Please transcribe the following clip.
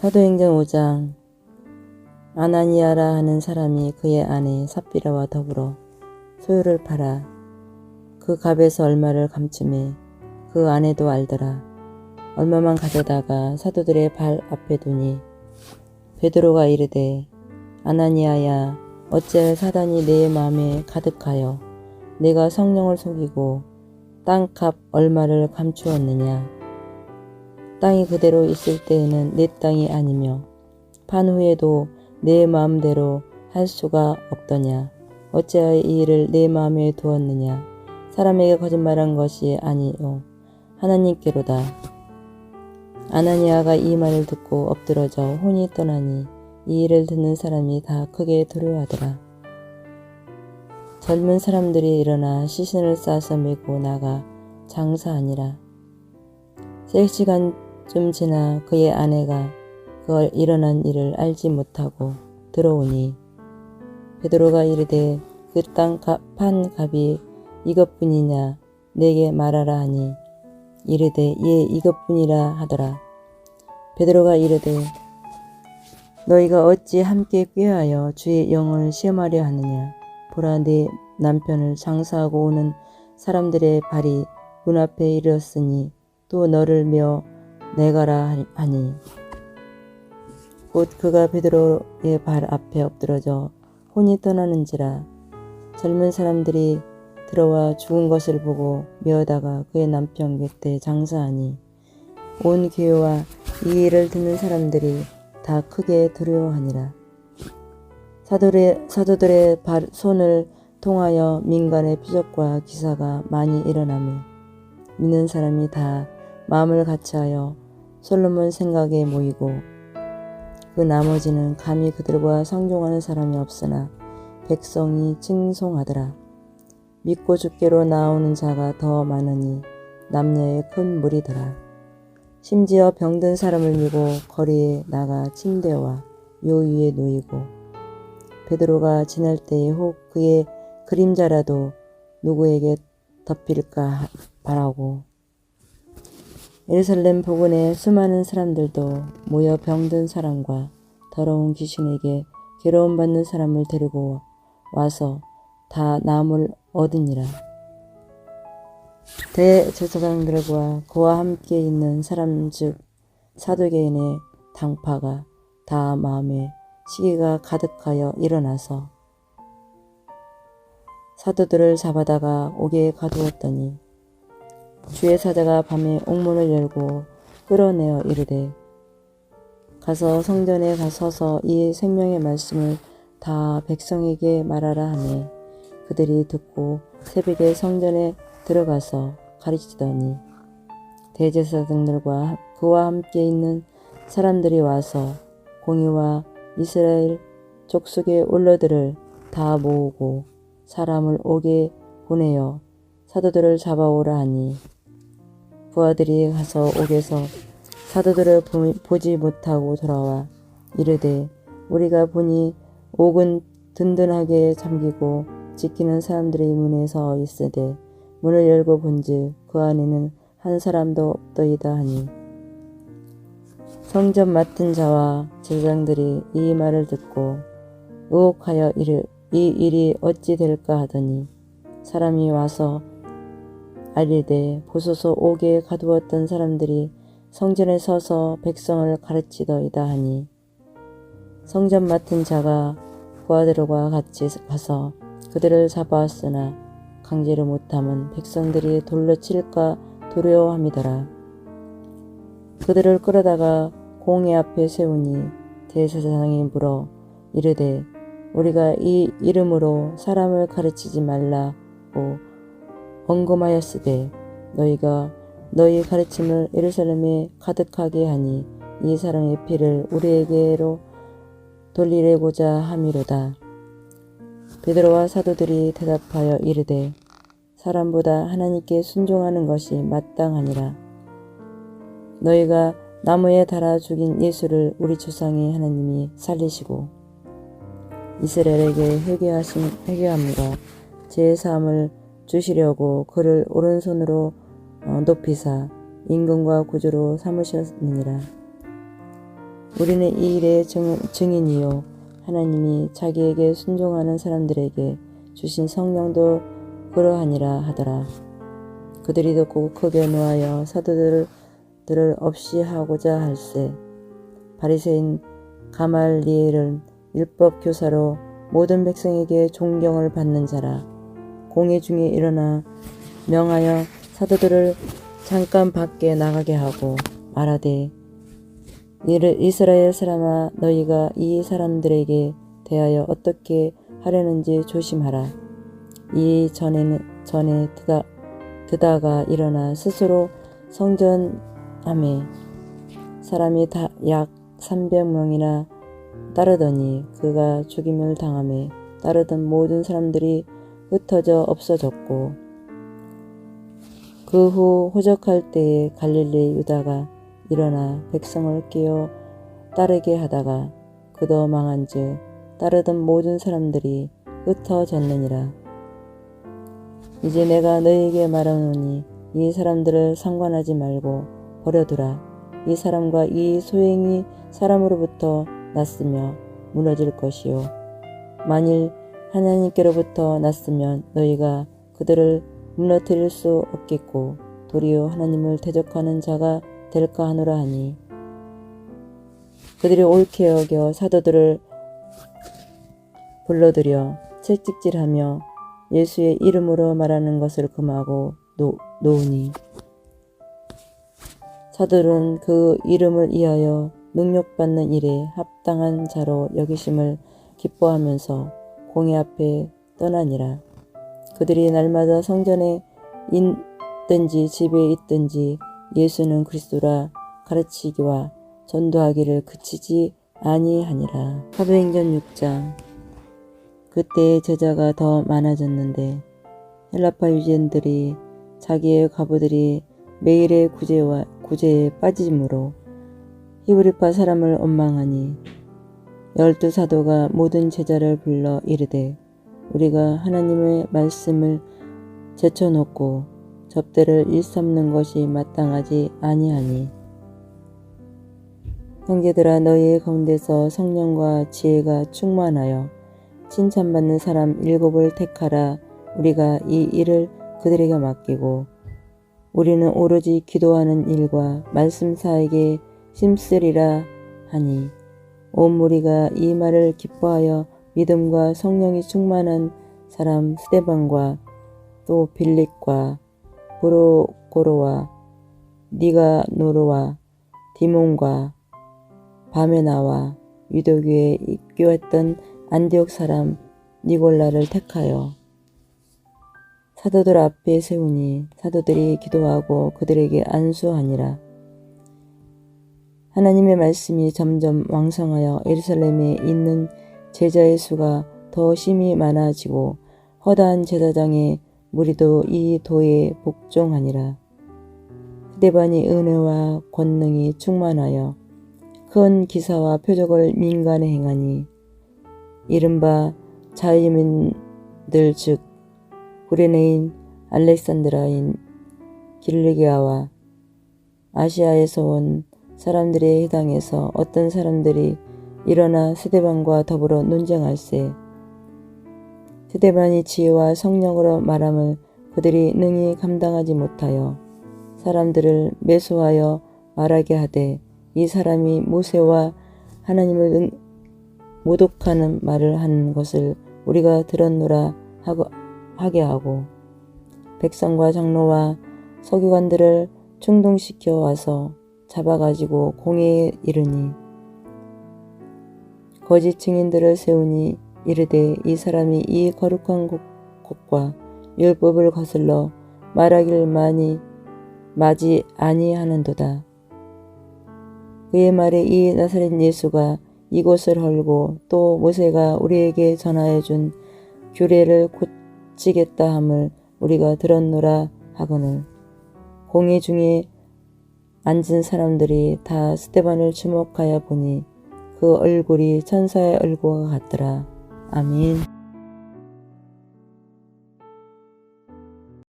사도행전 5장 아나니아라 하는 사람이 그의 아내 삽비라와 더불어 소유를 팔아 그 값에서 얼마를 감춤해 그 아내도 알더라. 얼마만 가져다가 사도들의 발 앞에 두니 베드로가 이르되 아나니아야 어찌 사단이 내 마음에 가득하여 내가 성령을 속이고 땅값 얼마를 감추었느냐 땅이 그대로 있을 때에는 내 땅이 아니며 판 후에도 내 마음대로 할 수가 없더냐 어찌하여 이 일을 내 마음에 두었느냐 사람에게 거짓말한 것이 아니요 하나님께로다 아나니아가 이 말을 듣고 엎드러져 혼이 떠나니 이 일을 듣는 사람이 다 크게 두려워하더라. 젊은 사람들이 일어나 시신을 싸서 메고 나가 장사하니라. 세 시간 쯤 지나 그의 아내가 그걸 일어난 일을 알지 못하고 들어오니 베드로가 이르되 그 땅 판 값이 이것뿐이냐 내게 말하라 하니 이르되 예 이것뿐이라 하더라. 베드로가 이르되 너희가 어찌 함께 꾀하여 주의 영을 시험하려 하느냐 보라 내 남편을 장사하고 오는 사람들의 발이 문 앞에 이르렀으니 또 너를 메어 내가라 하니 곧 그가 베드로의 발 앞에 엎드러져 혼이 떠나는지라 젊은 사람들이 들어와 죽은 것을 보고 메어다가 그의 남편 곁에 장사하니 온 교회와 이 일을 듣는 사람들이 다 크게 두려워하니라. 사도들의, 사도들의 발, 손을 통하여 민간의 표적과 기사가 많이 일어나며 믿는 사람이 다 마음을 같이하여 솔로몬 생각에 모이고 그 나머지는 감히 그들과 상종하는 사람이 없으나 백성이 칭송하더라. 믿고 죽게로 나오는 자가 더 많으니 남녀의 큰 무리더라. 심지어 병든 사람을 미고 거리에 나가 침대와 요 위에 놓이고 베드로가 지날 때에 혹 그의 그림자라도 누구에게 덮일까 바라고 예루살렘 부근에 수많은 사람들도 모여 병든 사람과 더러운 귀신에게 괴로움 받는 사람을 데리고 와서 다 나음을 얻으니라. 대제사장들과 그와 함께 있는 사람 즉 사도계인의 당파가 다 마음에 시기가 가득하여 일어나서 사도들을 잡아다가 옥에 가두었더니 주의 사자가 밤에 옥문을 열고 끌어내어 이르되 가서 성전에 가서서 이 생명의 말씀을 다 백성에게 말하라 하매 그들이 듣고 새벽에 성전에 들어가서 가르치더니 대제사장들과 그와 함께 있는 사람들이 와서 공의와 이스라엘 족속의 올러들을 다 모으고 사람을 옥에 보내어 사도들을 잡아오라 하니 부하들이 가서 옥에서 사도들을 보 지 못하고 돌아와 이르되 우리가 보니 옥은 든든하게 잠기고 지키는 사람들이 문에 서 있으되 문을 열고 본즉 그 안에는 한 사람도 없더이다 하니. 성전 맡은 자와 제장들이 이 말을 듣고 의혹하여 이르, 이 일이 어찌 될까 하더니 사람이 와서 알리되 보소서 옥에 가두었던 사람들이 성전에 서서 백성을 가르치더이다 하니 성전 맡은 자가 부하들과 같이 가서 그들을 잡아왔으나 강제로 못함은 백성들이 돌로 칠까 두려워함이더라. 그들을 끌어다가 공회 앞에 세우니 대사장이 물어 이르되 우리가 이 이름으로 사람을 가르치지 말라고 언검하였으되 너희가 너희 가르침을 예루살렘에 가득하게 하니 이 사람의 피를 우리에게로 돌리려고자 함이로다. 베드로와 사도들이 대답하여 이르되 사람보다 하나님께 순종하는 것이 마땅하니라. 너희가 나무에 달아 죽인 예수를 우리 조상의 하나님이 살리시고 이스라엘에게 회개하신 회개함과 제 사함을 주시려고 그를 오른손으로 어, 높이사 임금과 구주로 삼으셨느니라. 우리는 이 일의 증, 증인이요. 하나님이 자기에게 순종하는 사람들에게 주신 성령도 그러하니라 하더라. 그들이 듣고 크게 노하여 사도들을 들을 없이 하고자 할세. 바리새인 가말리엘은 율법 교사로 모든 백성에게 존경을 받는 자라. 공회 중에 일어나 명하여 사도들을 잠깐 밖에 나가게 하고 말하되 이스라엘 사람아 너희가 이 사람들에게 대하여 어떻게 하려는지 조심하라. 이 전에는 전에 드다, 드다가 일어나 스스로 성전함에 사람이 다 약 300명이나 따르더니 그가 죽임을 당함에 따르던 모든 사람들이 흩어져 없어졌고 그 후 호적할 때에 갈릴리 유다가 일어나 백성을 깨어 따르게 하다가 그도 망한즉 따르던 모든 사람들이 흩어졌느니라. 이제 내가 너희에게 말하노니 이 사람들을 상관하지 말고 버려두라. 이 사람과 이 소행이 사람으로부터 났으며 무너질 것이요. 만일 하나님께로부터 났으면 너희가 그들을 무너뜨릴 수 없겠고 도리어 하나님을 대적하는 자가 될까 하노라 하니 그들이 옳게 여겨 사도들을 불러들여 채찍질하며 예수의 이름으로 말하는 것을 금하고 놓, 놓으니 사들은 그 이름을 이하여 능력받는 일에 합당한 자로 여기심을 기뻐하면서 공회 앞에 떠나니라. 그들이 날마다 성전에 있든지 집에 있든지 예수는 그리스도라 가르치기와 전도하기를 그치지 아니하니라. 사도행전 6장 그때 제자가 더 많아졌는데 헬라파 유지인들이 자기의 과부들이 매일의 구제와 구제에 빠짐으로 히브리파 사람을 원망하니 열두 사도가 모든 제자를 불러 이르되 우리가 하나님의 말씀을 제쳐놓고 접대를 일삼는 것이 마땅하지 아니하니. 형제들아 너희의 가운데서 성령과 지혜가 충만하여 칭찬받는 사람 일곱을 택하라. 우리가 이 일을 그들에게 맡기고 우리는 오로지 기도하는 일과 말씀 사에게 심쓰리라 하니 온 무리가 이 말을 기뻐하여 믿음과 성령이 충만한 사람 스데반과 또 빌립과 브로고로와 니가노르와 디몬과 바메나와 유도교에 입교했던 안디옥 사람 니골라를 택하여 사도들 앞에 세우니 사도들이 기도하고 그들에게 안수하니라. 하나님의 말씀이 점점 왕성하여 예루살렘에 있는 제자의 수가 더 심히 많아지고 허다한 제사장의 무리도 이 도에 복종하니라. 스데반이 은혜와 권능이 충만하여 큰 기사와 표적을 민간에 행하니 이른바 자유민들 즉 구레네인 알렉산드라인 길르기아와 아시아에서 온 사람들의 해당에서 어떤 사람들이 일어나 스데반과 더불어 논쟁할세. 스데반이 지혜와 성령으로 말함을 그들이 능히 감당하지 못하여 사람들을 매수하여 말하게 하되 이 사람이 모세와 하나님을 응, 모독하는 말을 한 것을 우리가 들었노라 하고, 하게 하고 백성과 장로와 서기관들을 충동시켜 와서 잡아가지고 공회에 이르니 거짓 증인들을 세우니 이르되 이 사람이 이 거룩한 곳, 곳과 율법을 거슬러 말하길 많이 마지 아니하는도다. 그의 말에 이 나사렛 예수가 이곳을 헐고 또 모세가 우리에게 전하여 준 규례를 고치겠다 함을 우리가 들었노라 하거늘 공회 중에 앉은 사람들이 다 스테반을 주목하여 보니 그 얼굴이 천사의 얼굴과 같더라. 아멘.